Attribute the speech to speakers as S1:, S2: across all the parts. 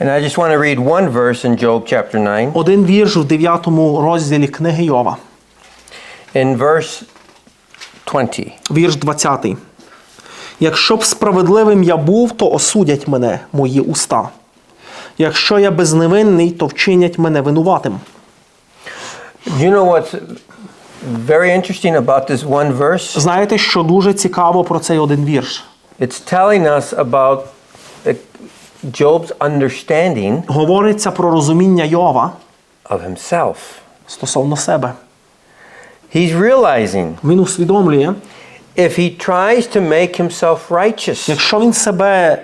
S1: And I just want to read one verse in Job chapter 9.
S2: Один вірш в 9 розділі книги Йова,
S1: In verse 20.
S2: вірш 20. Якщо б справедливим я був, то осудять мене мої уста. Якщо я безневинний, то вчинять мене винуватим.
S1: You know what's very interesting about this one verse?
S2: Знаєте, що дуже цікаво про цей один вірш?
S1: It's telling us about Job's understanding
S2: Говориться про розуміння Йова
S1: of himself.
S2: стосовно себе.
S1: He's realizing
S2: Він усвідомлює,
S1: if he tries to make himself righteous
S2: якщо він себе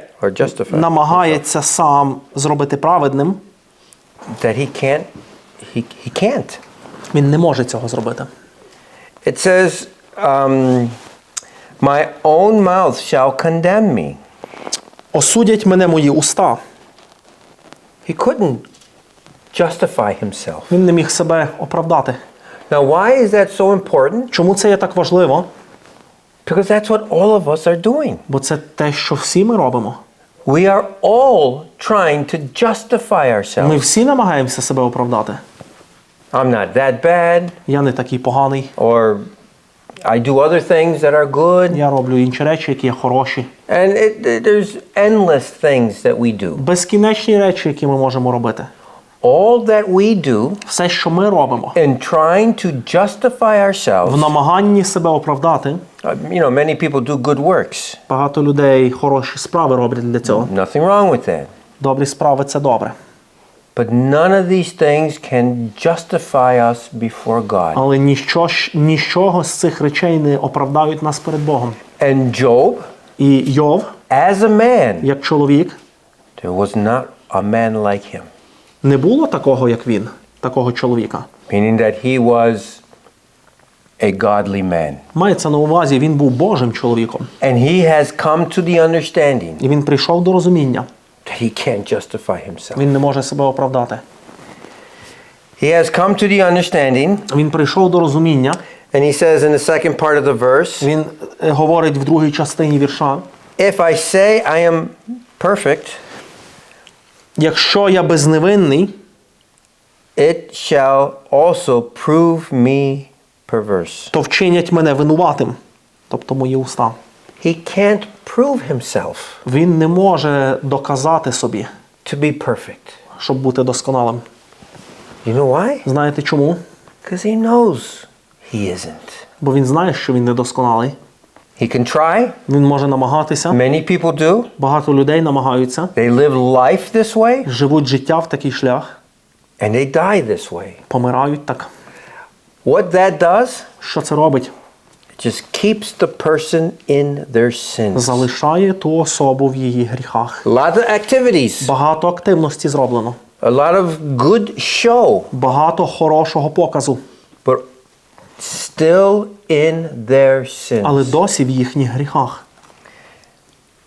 S2: намагається сам зробити праведним,
S1: that he can't he, he can't.
S2: він не може цього зробити.
S1: It says um, my own mouth shall condemn me.
S2: Осудять мене мої уста.
S1: He couldn't justify himself.
S2: Він не міг себе оправдати.
S1: Now why is that so important?
S2: Чому це є так важливо?
S1: Because that's what all of us are doing.
S2: Бо це те, що всі ми робимо.
S1: We are all trying to justify
S2: Ми
S1: ourselves.
S2: всі намагаємося себе оправдати.
S1: I'm not that bad,
S2: Я не такий поганий.
S1: or I do other things that are good.
S2: Я роблю інші речі, які є хороші.
S1: And it, there's endless things that we do.
S2: Безкінечні речі, які ми можемо робити.
S1: All that we do
S2: Все, що ми робимо,
S1: in trying to justify
S2: в
S1: ourselves.
S2: намаганні себе оправдати.
S1: Uh, you know, many people do good works.
S2: Багато людей хороші справи роблять для цього.
S1: Nothing wrong with that.
S2: Добрі справи це добре.
S1: But none of these things can justify us before God.
S2: Але ніщо, ж- нічого з цих речей не оправдають нас перед Богом.
S1: And Job,
S2: І Йов,
S1: as a man,
S2: як чоловік,
S1: there was not a man like him.
S2: не було такого, як він, такого чоловіка.
S1: Meaning that he was a godly man.
S2: Мається на увазі, він був Божим чоловіком.
S1: And he has come to the understanding
S2: І він прийшов до розуміння.
S1: He can't justify himself.
S2: Він не може себе оправдати.
S1: He has come to the understanding,
S2: Він прийшов до розуміння.
S1: and he says in the second part of the verse,
S2: Він е, говорить в другій частині вірша:
S1: If I say I am perfect,
S2: якщо я безневинний,
S1: it shall also prove me perverse.
S2: то вчинять мене винуватим, тобто мої уста.
S1: He can't prove himself
S2: Він не може доказати собі,
S1: to be perfect.
S2: щоб бути досконалим.
S1: You know why?
S2: Знаєте чому?
S1: Because he knows he isn't.
S2: Бо він знає, що він недосконалий.
S1: He can try.
S2: Він може намагатися.
S1: Many people do.
S2: Багато людей намагаються,
S1: They live life this way
S2: живуть життя в такий шлях,
S1: and they die this way.
S2: помирають так.
S1: What that does,
S2: Що це робить?
S1: Just keeps the person in their sins.
S2: Залишає ту особу в її гріхах.
S1: A lot of activities,
S2: Багато активності зроблено,
S1: a lot of good show,
S2: багато хорошого показу,
S1: but still in their
S2: але досі в їхніх гріхах.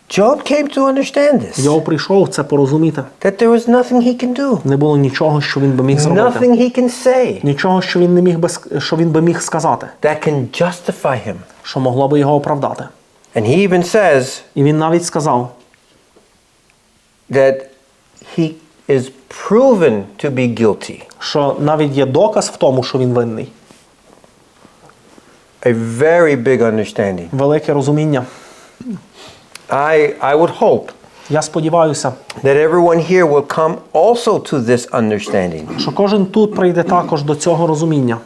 S1: Job came to understand this.
S2: Йов прийшов це порозуміти.
S1: That there was nothing he can do,
S2: Не було нічого, що він би міг зробити.
S1: nothing he can say
S2: Нічого, що він не міг би що він би міг сказати,
S1: that can justify him.
S2: що могло би його оправдати.
S1: And he even says
S2: І він навіть сказав,
S1: that he is proven to be guilty.
S2: що навіть є доказ в тому, що він винний.
S1: A very big understanding.
S2: Велике розуміння.
S1: I, I would hope
S2: Я сподіваюся,
S1: that everyone here will come also to this understanding
S2: що кожен тут прийде також до цього розуміння,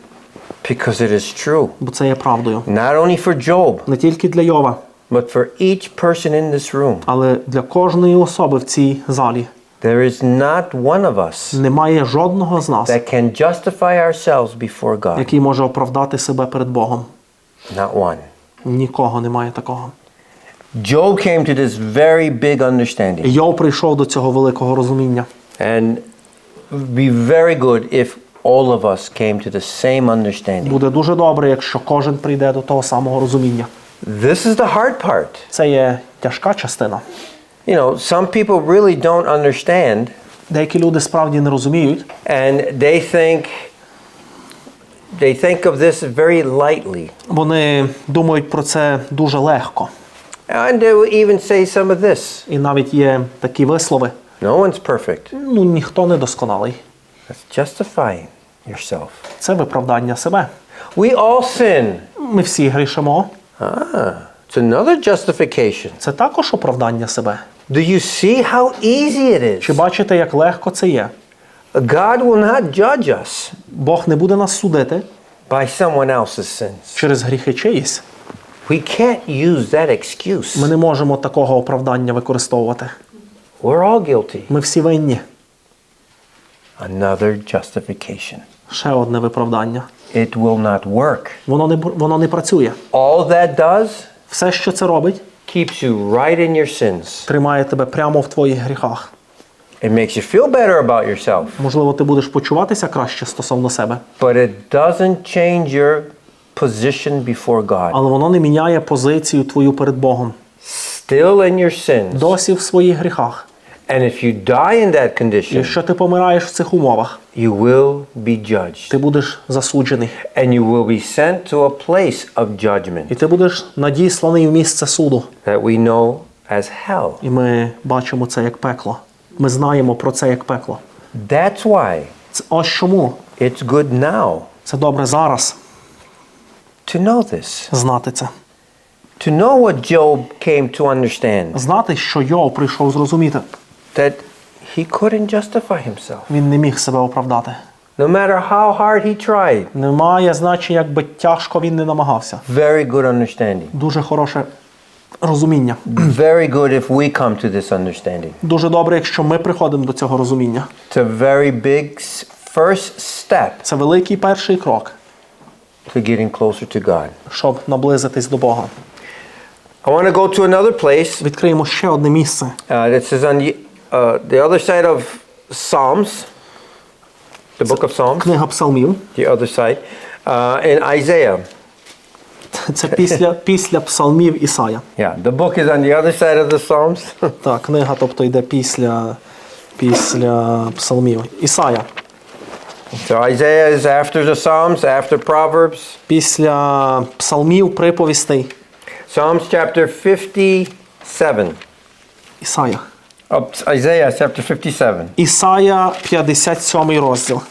S1: because it is true.
S2: бо це є правдою.
S1: Not only for Job,
S2: Не тільки для Йова,
S1: but for each person in this room.
S2: але для кожної особи в цій залі.
S1: There is not one of us
S2: Немає жодного з нас,
S1: that can justify ourselves before God.
S2: який може оправдати себе перед Богом.
S1: Not one.
S2: Нікого немає такого.
S1: Job came to this very big understanding.
S2: Йов прийшов до цього великого розуміння.
S1: And it would be very good if all of us came to the same understanding.
S2: Буде дуже добре, якщо кожен прийде до того самого розуміння.
S1: This is the hard part.
S2: Це є тяжка частина.
S1: You know, some people really don't understand
S2: Деякі люди справді не розуміють,
S1: and they think they think of this very lightly.
S2: вони думають про це дуже легко.
S1: And they will even say some of this.
S2: І навіть є такі вислови.
S1: No one's perfect.
S2: Ну, ніхто не досконалий.
S1: That's justifying yourself.
S2: Це виправдання себе.
S1: We all sin.
S2: Ми всі грішимо.
S1: Ah, it's another justification.
S2: Це також оправдання себе.
S1: Do you see how easy it
S2: Чи бачите, як легко це є?
S1: God will not judge us
S2: Бог не буде нас судити
S1: by someone else's sins.
S2: через гріхи чиїсь.
S1: We can't use that excuse.
S2: Ми не можемо такого оправдання використовувати.
S1: We're all guilty.
S2: Ми всі винні.
S1: Another justification.
S2: Ще одне виправдання.
S1: It will not work.
S2: Воно не, воно не працює.
S1: All that does
S2: Все, що це робить,
S1: keeps you right in your sins.
S2: тримає тебе прямо в твоїх гріхах.
S1: It makes you feel better about yourself,
S2: Можливо, ти будеш почуватися краще стосовно себе,
S1: but it doesn't change your position before God.
S2: але воно не міняє позицію твою перед Богом.
S1: Still in your sins.
S2: Досі в своїх гріхах.
S1: And if you die in that condition,
S2: Якщо ти помираєш в цих умовах,
S1: you will be judged.
S2: ти будеш засуджений.
S1: And you will be sent to a place of judgment
S2: І ти будеш надісланий в місце суду.
S1: that we know as hell.
S2: І ми бачимо це як пекло. Ми знаємо про це як пекло.
S1: That's why
S2: Це ось чому
S1: it's good now
S2: це добре зараз
S1: to know this.
S2: знати це.
S1: To know what Job came to understand
S2: Знати, що Йов прийшов зрозуміти.
S1: that he couldn't justify himself.
S2: Він не міг себе оправдати.
S1: No matter how hard he tried.
S2: Немає значення, як би тяжко він не намагався.
S1: Very good understanding.
S2: Дуже хороше розуміння.
S1: Very good if we come to this understanding.
S2: Дуже добре, якщо ми приходимо до цього розуміння.
S1: It's a very big first step
S2: Це великий перший крок,
S1: to getting closer to God.
S2: щоб наблизитись до Бога.
S1: I want to go to another place.
S2: Відкриємо ще одне місце.
S1: Uh, this is on the, uh, the other side of Psalms, the book of Psalms,
S2: Книга Псалмів.
S1: the other side, uh, in Isaiah.
S2: Це після, після Псалмів Ісая.
S1: Yeah, the book is on the other side of the Psalms.
S2: Так, книга, тобто йде після, після Псалмів. Ісая.
S1: So Isaiah is after the Psalms, after Proverbs.
S2: Після Псалмів, приповістей.
S1: Psalms chapter 57.
S2: Ісая.
S1: Oh, Isaiah chapter 57.
S2: Ісая 57 розділ.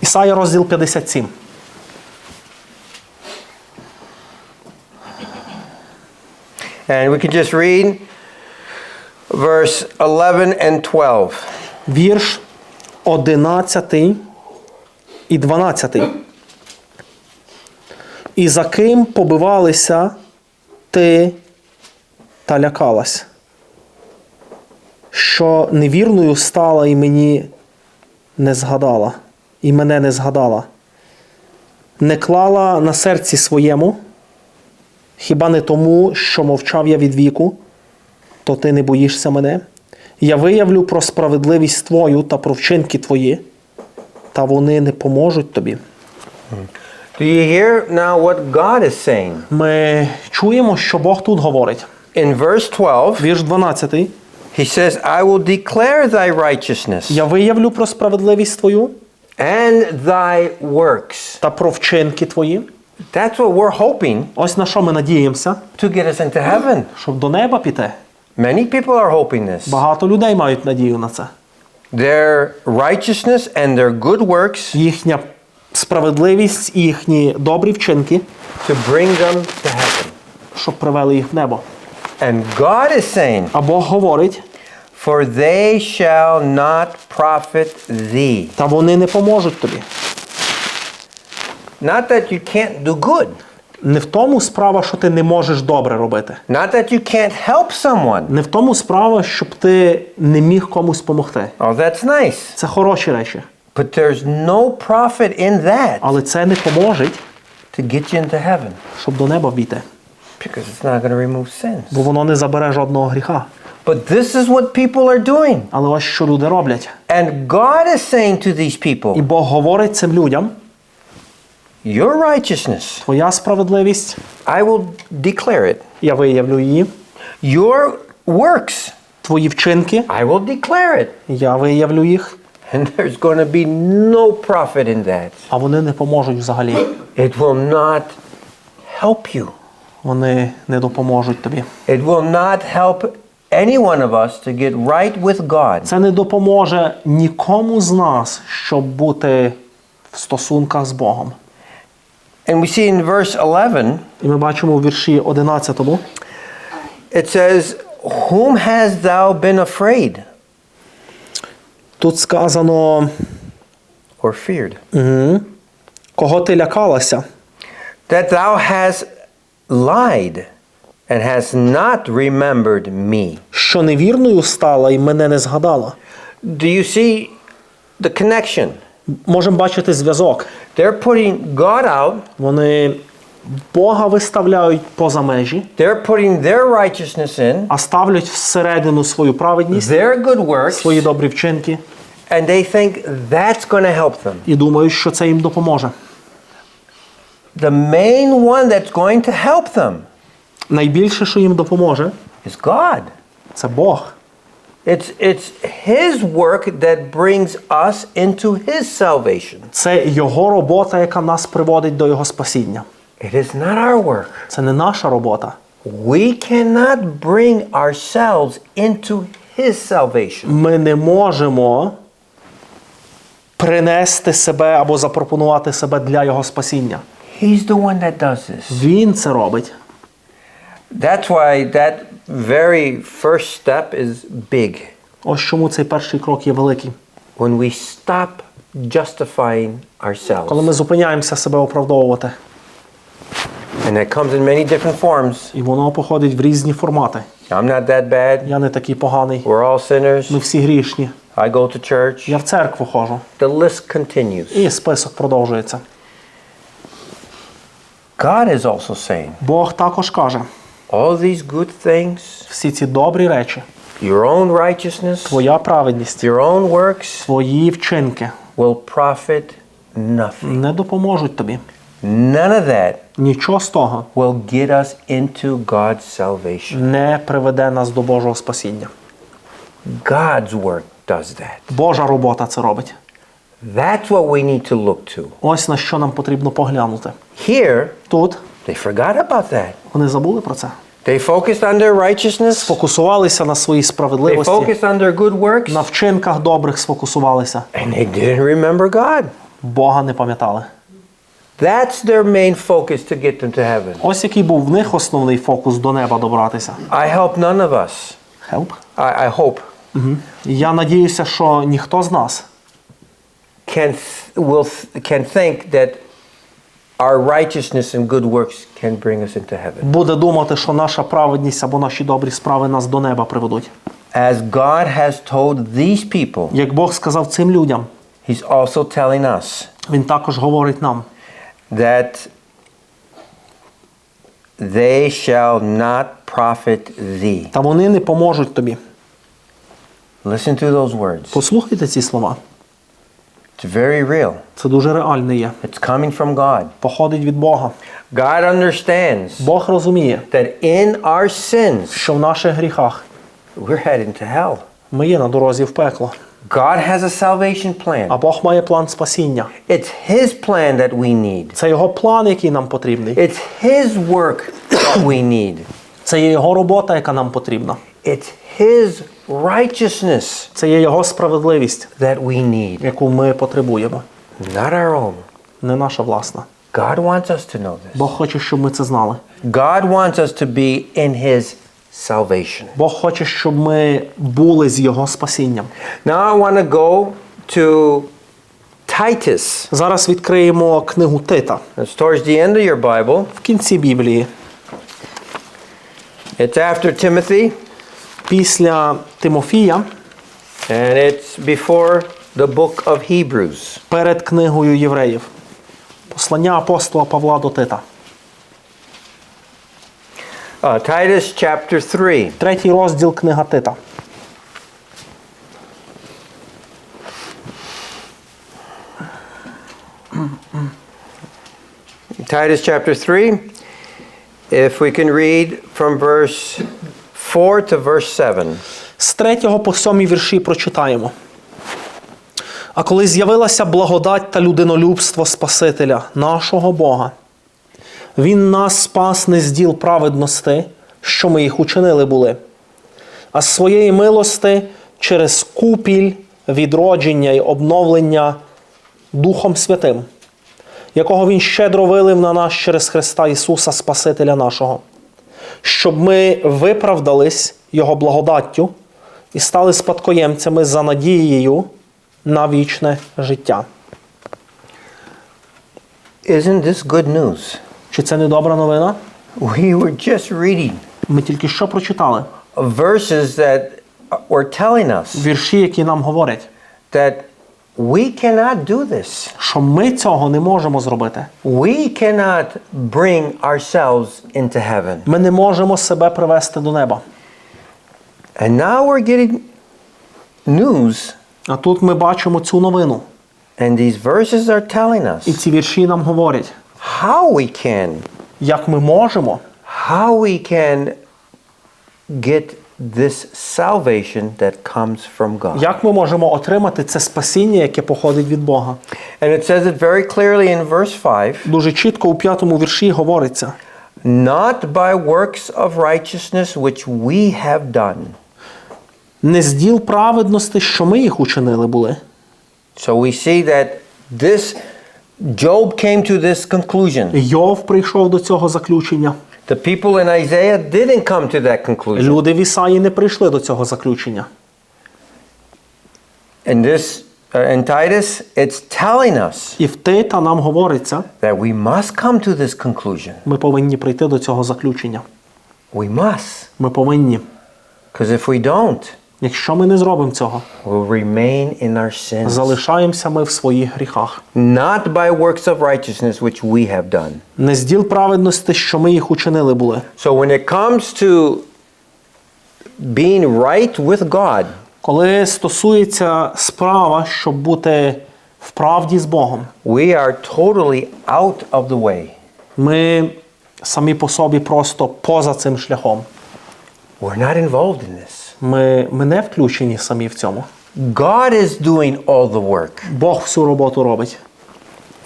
S2: Ісая розділ 57.
S1: And we can just read verse 11 and 12.
S2: Вірш 11 і 12. І за ким побивалися ти та лякалась, що невірною стала і мені не згадала, і мене не згадала, не клала на серці своєму, хіба не тому, що мовчав я від віку, то ти не боїшся мене? Я виявлю про справедливість твою та про вчинки твої, та вони не поможуть тобі.
S1: Do you hear now what God is saying?
S2: Ми чуємо, що Бог тут говорить.
S1: In verse 12,
S2: Вірш 12.
S1: he says, I will declare thy righteousness
S2: Я виявлю про справедливість твою
S1: and thy works.
S2: та про вчинки твої.
S1: That's what we're hoping
S2: Ось на що ми надіємося,
S1: to get us into heaven.
S2: щоб до неба піти.
S1: Many people are hoping this.
S2: Багато людей мають надію на це.
S1: Their righteousness and their good works
S2: Їхня справедливість і їхні добрі вчинки,
S1: to bring them to heaven.
S2: щоб привели їх в небо.
S1: And God is saying,
S2: А Бог говорить,
S1: For they shall not profit thee.
S2: та вони не поможуть тобі.
S1: Not that you can't do good,
S2: Не в тому справа, що ти не можеш добре робити.
S1: not that you can't help someone.
S2: Не в тому справа, щоб ти не міг комусь допомогти.
S1: Oh, that's nice.
S2: Це хороші речі.
S1: But there's no profit in that
S2: Але це не поможе,
S1: to get you into heaven
S2: щоб до неба війти.
S1: because it's not going to remove sins.
S2: Бо воно не забере жодного гріха.
S1: But this is what people are doing.
S2: Але ось що люди роблять.
S1: And God is saying to these people.
S2: І Бог говорить цим людям:
S1: Your righteousness,
S2: твоя справедливість,
S1: I will declare it.
S2: я виявлю її,
S1: Your works,
S2: твої вчинки,
S1: I will declare it.
S2: я виявлю їх,
S1: And there's going to be no profit in that.
S2: а вони не поможуть взагалі.
S1: It will not help you.
S2: вони не допоможуть тобі.
S1: It will not help any one of us to get right with God.
S2: Це не допоможе нікому з нас, щоб бути в стосунках з Богом.
S1: And we see in verse 11,
S2: І ми бачимо у вірші 11,
S1: it says, Whom hast thou been afraid
S2: тут сказано,
S1: or feared?
S2: кого ти лякалася,
S1: That thou hast lied and hast not remembered me.
S2: що невірною стала і мене не згадала.
S1: Do you see the connection?
S2: Можемо бачити зв'язок.
S1: They're putting God out,
S2: Вони Бога виставляють поза межі,
S1: they're putting their righteousness in,
S2: а ставлять всередину свою праведність,
S1: their good works,
S2: свої добрі вчинки,
S1: and they think that's going to help them.
S2: і думають, що це їм допоможе.
S1: The main one that's going to help them
S2: Найбільше, що їм допоможе,
S1: is God.
S2: це Бог.
S1: It's, it's His work that brings us into His salvation.
S2: Це його робота, яка нас приводить до його спасіння.
S1: It is not our work.
S2: Це не наша робота.
S1: We cannot bring ourselves into His salvation.
S2: Ми не можемо принести себе або запропонувати себе для його спасіння.
S1: He's the one that does this.
S2: Він це робить.
S1: That's why that very first step is big.
S2: Ось чому цей перший крок є великий.
S1: When we stop justifying
S2: Коли ми зупиняємося себе оправдовувати,
S1: And that comes in many different forms.
S2: і воно походить в різні формати.
S1: I'm not that bad.
S2: Я не такий поганий.
S1: We're all sinners.
S2: Ми всі грішні.
S1: I go to church.
S2: Я в церкву ходжу.
S1: The list continues.
S2: І список продовжується.
S1: God is also saying
S2: Бог також каже:
S1: all these good things,
S2: всі ці добрі речі,
S1: your own righteousness,
S2: твоя праведність,
S1: your own works
S2: твої вчинки
S1: will profit nothing.
S2: не допоможуть тобі.
S1: None of that
S2: Нічого з того
S1: will get us into God's salvation.
S2: не приведе нас до Божого спасіння.
S1: God's work does that.
S2: Божа робота це робить.
S1: That's what we need to look to.
S2: Ось на що нам потрібно поглянути.
S1: Here,
S2: Тут
S1: they forgot about that.
S2: вони забули про це.
S1: They focused on their righteousness,
S2: Сфокусувалися на своїй
S1: they
S2: справедливості,
S1: focused on their good works,
S2: на вчинках добрих сфокусувалися.
S1: and they didn't remember God.
S2: Бога не пам'ятали.
S1: That's their main focus to get them to heaven.
S2: Ось який був в них основний фокус до неба добратися.
S1: I hope none of us,
S2: Help.
S1: I, I hope,
S2: Я надіюся, що ніхто з нас
S1: can, th- will th- can think that our righteousness and good works can bring us into heaven.
S2: буде думати, що наша праведність або наші добрі справи нас до неба приведуть.
S1: As God has told these people,
S2: Як Бог сказав цим людям,
S1: He's also telling us
S2: Він також говорить нам,
S1: that they shall not profit thee.
S2: та вони не поможуть тобі.
S1: Listen to those words.
S2: Послухайте ці слова.
S1: It's very real.
S2: Це дуже реальне є.
S1: It's coming from God.
S2: Походить від Бога.
S1: God understands
S2: Бог розуміє,
S1: that in our sins,
S2: що в наших гріхах
S1: we're heading to hell.
S2: ми є на дорозі в пекло.
S1: God has a salvation
S2: А
S1: plan.
S2: Бог має план спасіння.
S1: It's His plan that we need.
S2: Це його план, який нам потрібний.
S1: It's His work that we need.
S2: Це є його робота, яка нам потрібна.
S1: It's His righteousness
S2: Це є його справедливість,
S1: that we need,
S2: яку ми потребуємо.
S1: not our own.
S2: Не наша власна.
S1: God wants us to know this.
S2: Бог хоче, щоб ми це знали.
S1: God wants us to be in His salvation.
S2: Бог хоче, щоб ми були з його спасінням.
S1: Now I want to go to Titus.
S2: Зараз відкриємо книгу Тита
S1: It's towards the end of your Bible.
S2: в кінці Біблії.
S1: It's after Timothy,
S2: Після Тимофія,
S1: and it's before the book of Hebrews.
S2: перед книгою Євреїв. Послання апостола Павла до Тита.
S1: Uh, Titus chapter 3.
S2: Третій розділ книга Тита.
S1: Titus chapter 3. If we can read from verse 4 to verse 7.
S2: З 3 по 7 вірші прочитаємо. А коли з'явилася благодать та людинолюбство Спасителя, нашого Бога, Він нас спас не з діл праведності, що ми їх учинили були, а з своєї милости через купіль відродження й обновлення Духом Святим, якого Він щедро вилив на нас через Христа Ісуса, Спасителя нашого, щоб ми виправдались Його благодаттю і стали спадкоємцями за надією на вічне життя.
S1: Isn't this good news?
S2: Чи це не добра новина?
S1: We were just reading
S2: Ми тільки що прочитали
S1: verses that were telling us
S2: вірші, які нам говорять,
S1: that we cannot do this.
S2: що ми цього не можемо зробити.
S1: We cannot bring ourselves into heaven.
S2: Ми не можемо себе привести до неба.
S1: And now we're getting news,
S2: А тут ми бачимо цю новину.
S1: and these verses are telling us.
S2: І ці вірші нам говорять,
S1: how we can,
S2: як ми можемо,
S1: how we can get this salvation that comes from God.
S2: як ми можемо отримати це спасіння, яке походить від Бога.
S1: And it says it very clearly in verse 5
S2: Дуже чітко у п'ятому вірші говориться:
S1: not by works of righteousness which we have done.
S2: не з діл праведності, що ми їх учинили були.
S1: So we see that this Job came to this conclusion.
S2: Йов прийшов до цього заключення.
S1: The people in Isaiah didn't come to that conclusion.
S2: Люди в Ісаї не прийшли до цього заключення.
S1: And this uh, in Titus, it's telling us
S2: І в Тита нам говориться,
S1: that we must come to this conclusion.
S2: ми повинні прийти до цього заключення.
S1: We must.
S2: Ми повинні.
S1: Because if we don't,
S2: Якщо ми не зробимо цього,
S1: we'll remain in our sins.
S2: залишаємося ми в своїх гріхах.
S1: Not by works of righteousness which we have done.
S2: Не з діл праведності, що ми їх учинили були.
S1: So when it comes to being right with God,
S2: Коли стосується справа, щоб бути в правді з Богом,
S1: we are totally out of the way.
S2: ми самі по собі просто поза цим шляхом.
S1: We're not involved in this.
S2: Ми, ми не включені самі в цьому.
S1: God is doing all the work.
S2: Бог всю роботу робить.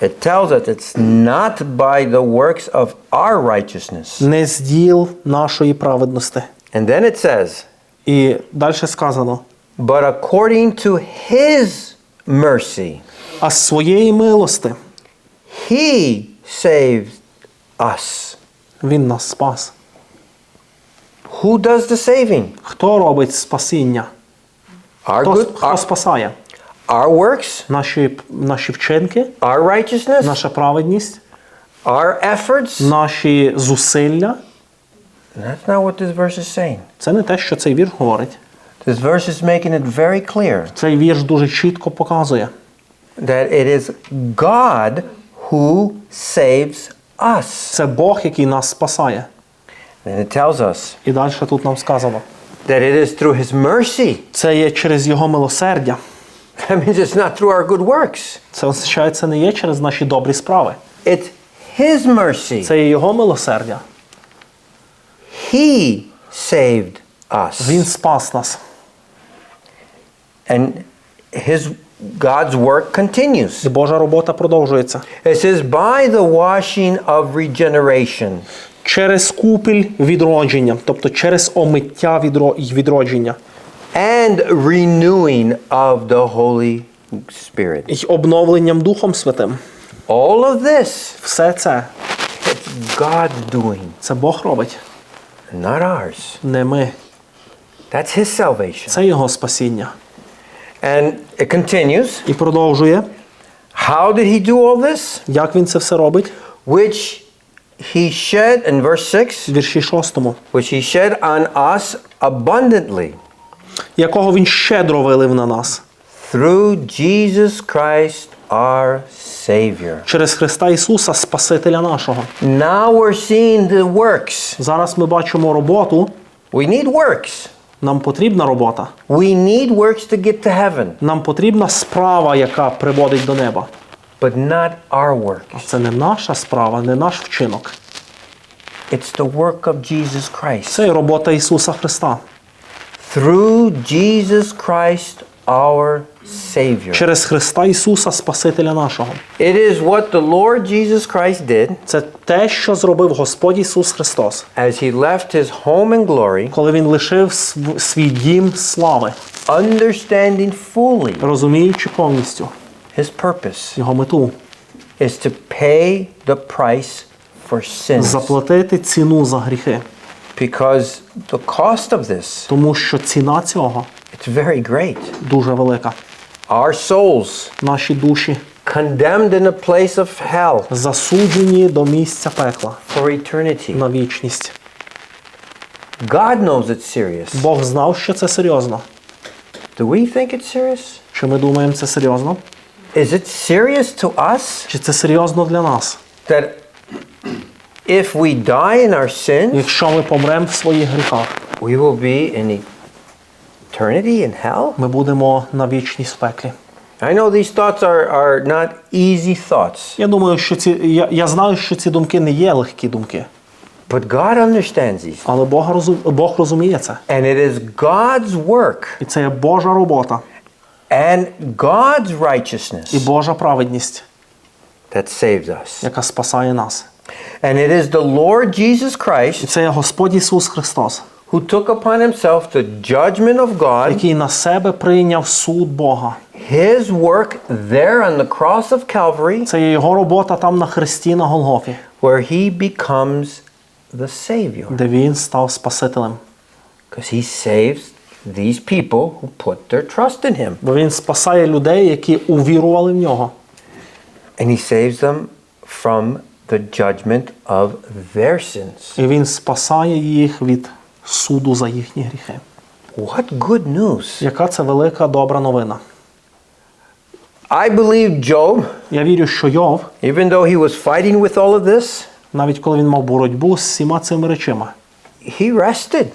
S1: It tells us it's not by the works of our righteousness.
S2: Не з діл нашої праведності.
S1: And then it says,
S2: І далі сказано:
S1: but according to his mercy,
S2: а з своєї милости
S1: he saved us.
S2: Він нас спас.
S1: Who does the saving?
S2: Хто робить спасіння?
S1: Our
S2: Хто,
S1: good,
S2: хто
S1: our,
S2: спасає?
S1: our works,
S2: Наші, наші вчинки,
S1: our righteousness,
S2: наша праведність,
S1: our efforts.
S2: наші зусилля.
S1: That's not what this verse is saying.
S2: Це не те, що цей вірш говорить.
S1: This verse is making it very clear
S2: Цей вірш дуже чітко показує,
S1: that it is God who saves us.
S2: це Бог, який нас спасає.
S1: And it tells us
S2: І далі тут нам сказано.
S1: that it is through his mercy.
S2: Це є через Його милосердя.
S1: That means it's not through our good works.
S2: Це означає, це не є через наші добрі справи.
S1: It's his mercy.
S2: Це є Його милосердя.
S1: He saved us.
S2: Він спас нас.
S1: And his God's work continues.
S2: І Божа робота продовжується.
S1: It says, by the washing of regeneration.
S2: Через купіль відродження, тобто через омиття відродження.
S1: and renewing of the Holy Spirit.
S2: І обновленням Духом Святим.
S1: All of this,
S2: Все це
S1: it's God's doing,
S2: це Бог робить,
S1: not ours.
S2: не ми.
S1: That's His salvation.
S2: Це Його спасіння.
S1: And it continues.
S2: І продовжує,
S1: How did He do all this?
S2: як він це все робить.
S1: Which He shed, in verse 6,
S2: вірші 6,
S1: which He shed on us abundantly
S2: якого він щедро вилив на нас
S1: through Jesus Christ our Savior.
S2: через Христа Ісуса, Спасителя нашого.
S1: Now we're seeing the works.
S2: Зараз ми бачимо роботу.
S1: We need works.
S2: Нам потрібна робота.
S1: We need works to get to heaven,
S2: Нам потрібна справа, яка приводить до неба.
S1: But not our work.
S2: Це не наша справа, не наш вчинок.
S1: It's the work of Jesus Christ.
S2: Це робота Ісуса Христа.
S1: Through Jesus Christ our Savior.
S2: через Христа Ісуса, Спасителя нашого.
S1: It is what the Lord Jesus Christ did
S2: Це те, що зробив Господь Ісус Христос,
S1: as He left His home in glory,
S2: коли Він лишив свій дім слави,
S1: understanding fully
S2: розуміючи повністю
S1: His purpose
S2: його мету
S1: is to pay the price for sins.
S2: заплатити ціну за гріхи,
S1: Because the cost of this,
S2: тому що ціна цього
S1: it's very great.
S2: дуже велика.
S1: Our souls
S2: Наші душі
S1: condemned in a place of hell
S2: засуджені до місця пекла
S1: for eternity.
S2: на вічність.
S1: God knows it's serious.
S2: Бог знав, що це серйозно.
S1: Do we think it's serious?
S2: Чи ми думаємо це серйозно?
S1: Is it serious to us
S2: Чи це серйозно для нас?
S1: that if we die in our sins,
S2: Якщо ми помремо в своїх гріхах,
S1: we will be in eternity in hell?
S2: ми будемо на вічність в пеклі.
S1: I know these thoughts are, are not easy thoughts,
S2: Я думаю, що ці я, я знаю, що ці думки не є легкі думки,
S1: but God understands these.
S2: але Бог розум, Бог розуміє це.
S1: And it is God's work
S2: І це є Божа робота
S1: and God's
S2: і
S1: righteousness
S2: Божа праведність,
S1: that saves us.
S2: яка спасає нас.
S1: And it is the Lord Jesus
S2: І
S1: Christ
S2: це Господь Ісус Христос,
S1: who took upon himself the judgment of God,
S2: який на себе прийняв суд Бога.
S1: his work there on the cross of Calvary,
S2: Це його робота там на хресті на Голгофі,
S1: where he becomes the Savior.
S2: де він став Спасителем.
S1: Because he saves these people who put their trust in him.
S2: Бо він спасає людей, які увірували в нього.
S1: And he saves them from the judgment of their sins.
S2: І він спасає їх від суду за їхні гріхи.
S1: What good news!
S2: Яка це велика добра новина?
S1: I believe Job,
S2: Я вірю, що Йов,
S1: even though he was fighting with all of this,
S2: навіть коли він мав боротьбу з всіма цими речима,
S1: he rested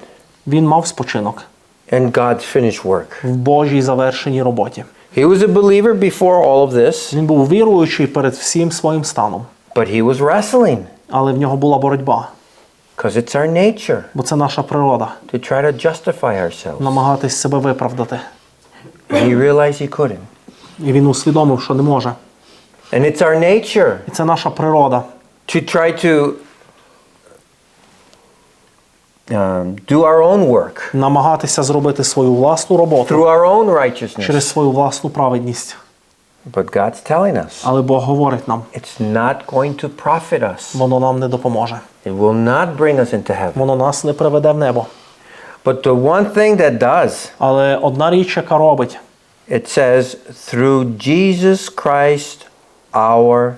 S2: він мав спочинок
S1: in God's finished work.
S2: в Божій завершеній роботі.
S1: He was a believer before all of this,
S2: Він був віруючий перед всім своїм станом,
S1: but he was wrestling
S2: але в нього була боротьба,
S1: because it's our nature
S2: бо це наша природа
S1: to try to justify ourselves.
S2: намагатись себе виправдати.
S1: And he realized he couldn't.
S2: І він усвідомив, що не може.
S1: And it's our nature
S2: І це наша природа
S1: to try to um, do our own work
S2: намагатися зробити свою власну роботу
S1: through our own righteousness.
S2: через свою власну праведність.
S1: But God's telling us
S2: Але Бог говорить нам,
S1: it's not going to profit us.
S2: воно нам не допоможе.
S1: It will not bring us into heaven.
S2: Воно нас не приведе в небо.
S1: But the one thing that does,
S2: Але одна річ, яка робить,
S1: it says, through Jesus Christ, our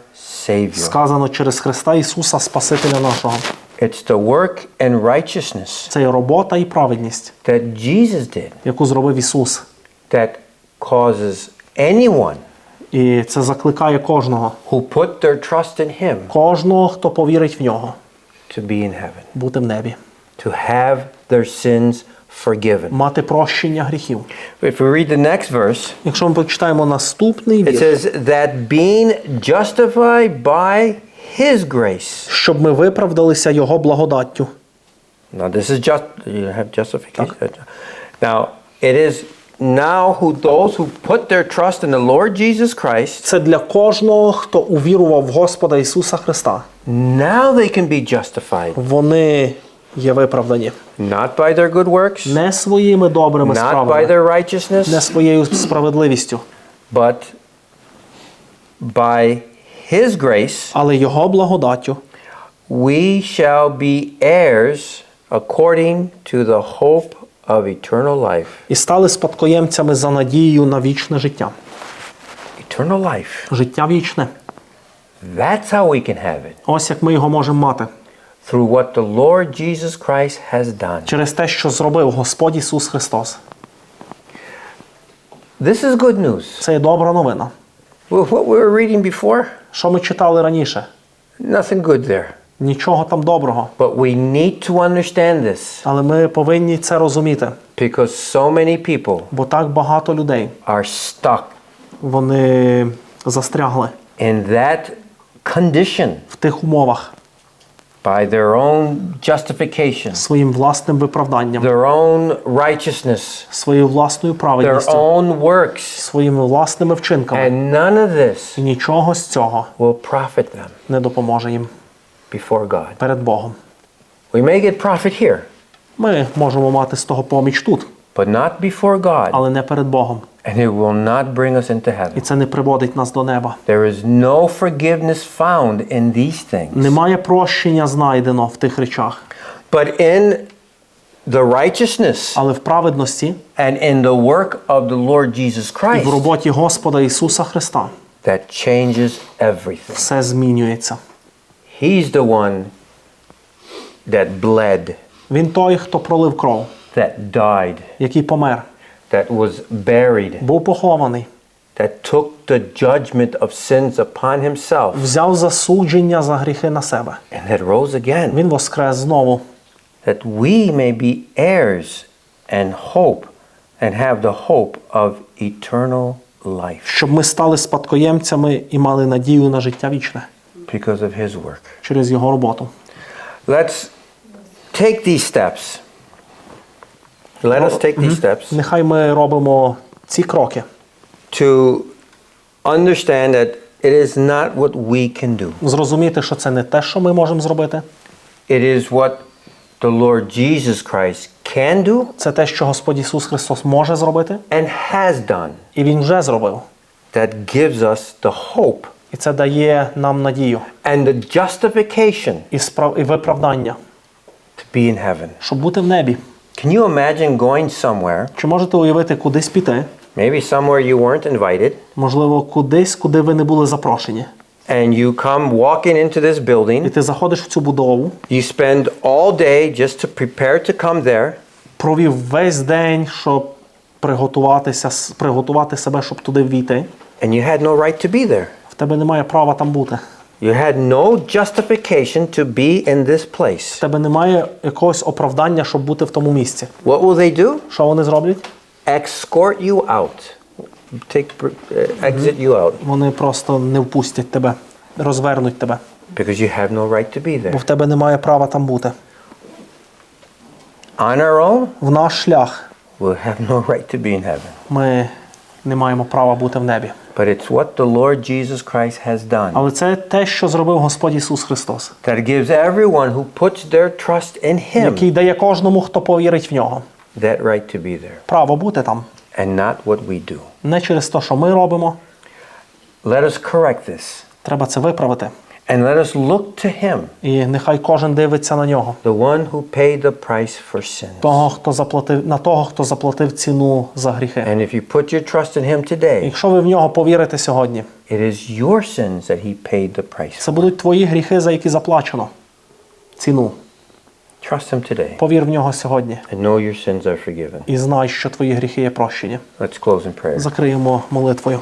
S1: Savior.
S2: сказано через Христа Ісуса, Спасителя нашого.
S1: It's the work and righteousness
S2: Це є робота і праведність,
S1: that Jesus did
S2: яку зробив Ісус.
S1: that causes anyone
S2: І це закликає кожного,
S1: who put their trust in Him
S2: кожного, хто повірить в нього,
S1: to be in heaven,
S2: бути в небі,
S1: to have their sins forgiven.
S2: мати прощення гріхів.
S1: If we read the next verse,
S2: Якщо ми почитаємо наступний
S1: it
S2: вірш,
S1: says, that being justified by His grace.
S2: щоб ми виправдалися Його благодаттю.
S1: Now, this is just, you have justification. Now, it is now who those who put their trust in the Lord Jesus Christ,
S2: Це для кожного, хто увірував в Господа Ісуса Христа.
S1: now they can be justified.
S2: Вони є виправдані
S1: Not by their good works,
S2: не своїми добрими
S1: not by
S2: справами,
S1: their
S2: не
S1: righteousness,
S2: своєю справедливістю,
S1: but by His grace,
S2: але Його благодаттю.
S1: we shall be heirs according to the hope of eternal life.
S2: і стали спадкоємцями за надією на вічне життя.
S1: Eternal life.
S2: Життя вічне.
S1: That's how we can have it.
S2: Ось як ми його можемо мати
S1: Through what the Lord Jesus Christ has done.
S2: через те, що зробив Господь Ісус Христос.
S1: This is good news.
S2: Це є добра новина.
S1: What we were reading before,
S2: Що ми читали раніше?
S1: nothing good there.
S2: Нічого там доброго.
S1: But we need to understand this
S2: Але ми повинні це розуміти,
S1: because so many people
S2: бо так багато людей
S1: are stuck
S2: вони застрягли
S1: in that condition
S2: в тих умовах,
S1: by their own justification,
S2: своїм власним виправданням,
S1: their own righteousness,
S2: своєю власною
S1: their
S2: праведністю,
S1: own works.
S2: своїми власними вчинками.
S1: And none of this
S2: І нічого з цього
S1: will profit them
S2: не допоможе їм
S1: before God.
S2: перед Богом.
S1: We may get profit here,
S2: Ми можемо мати з того поміч тут,
S1: but not before God,
S2: але не перед Богом.
S1: and it will not bring us into
S2: І
S1: heaven.
S2: це не приводить нас до неба.
S1: There is no forgiveness found in these things.
S2: Немає прощення знайдено в тих речах,
S1: But in the righteousness
S2: але в праведності
S1: and in the work of the Lord Jesus
S2: і в
S1: Christ,
S2: роботі Господа Ісуса Христа
S1: that changes everything.
S2: все змінюється.
S1: He's the one that bled,
S2: Він той, хто пролив кров,
S1: that died,
S2: який помер,
S1: that was buried,
S2: був похований,
S1: that took the judgment of sins upon himself,
S2: взяв засудження за гріхи на себе.
S1: and that rose again,
S2: Він воскрес знову,
S1: that we may be heirs and hope and have the hope of eternal life
S2: щоб ми стали спадкоємцями і мали надію на життя вічне
S1: because of his work.
S2: через його роботу.
S1: Let's take these steps. Let us take these steps
S2: Нехай ми робимо ці кроки,
S1: to understand that it is not what we can do.
S2: зрозуміти, що це не те, що ми можемо зробити,
S1: It is what the Lord Jesus Christ can do
S2: це те, що Господь Ісус Христос може зробити,
S1: and has done
S2: і Він вже зробив.
S1: that gives us the hope
S2: І це дає нам надію
S1: and the justification
S2: і, справ... і виправдання,
S1: to be in heaven.
S2: щоб бути в небі.
S1: Can you imagine going somewhere,
S2: Чи можете уявити кудись піти?
S1: maybe somewhere you weren't invited,
S2: Можливо, кудись, куди ви не були запрошені.
S1: and you come walking into this
S2: І ти заходиш в цю будову,
S1: You spend all day just to prepare to come there,
S2: провів весь день, щоб приготуватися, приготувати себе, щоб туди війти.
S1: and you had no right to be there.
S2: В тебе немає права там бути.
S1: You had no justification to be in this place.
S2: тебе немає якогось оправдання, щоб бути в тому місці.
S1: What will they do?
S2: Що вони зроблять?
S1: Escort you out. Take uh, exit you out
S2: Вони просто не впустять тебе, розвернуть тебе,
S1: because you have no right to be
S2: бо
S1: there.
S2: в тебе немає права там бути.
S1: On our own,
S2: В наш шлях
S1: we'll have no right to be in heaven.
S2: ми не маємо права бути в небі.
S1: But it's what the Lord Jesus Christ has done
S2: Але це те, що зробив Господь Ісус Христос,
S1: that gives everyone who puts their trust in Him
S2: який дає кожному, хто повірить в нього,
S1: that right to be there
S2: право бути там.
S1: and not what we do.
S2: Не через те, що ми робимо,
S1: Let us correct this
S2: треба це виправити.
S1: And let us look to Him,
S2: І нехай кожен дивиться на нього,
S1: the one who paid the price for sins.
S2: того, хто заплатив на того, хто заплатив ціну за гріхи.
S1: And if you put your trust in Him today,
S2: Якщо ви в нього повірите сьогодні,
S1: it is your sins that He paid the price
S2: це будуть твої гріхи, за які заплачено ціну.
S1: Trust Him today
S2: Повір в нього сьогодні
S1: and know your sins are forgiven.
S2: і знай, що твої гріхи є прощені.
S1: Let's close in prayer.
S2: Закриємо молитвою.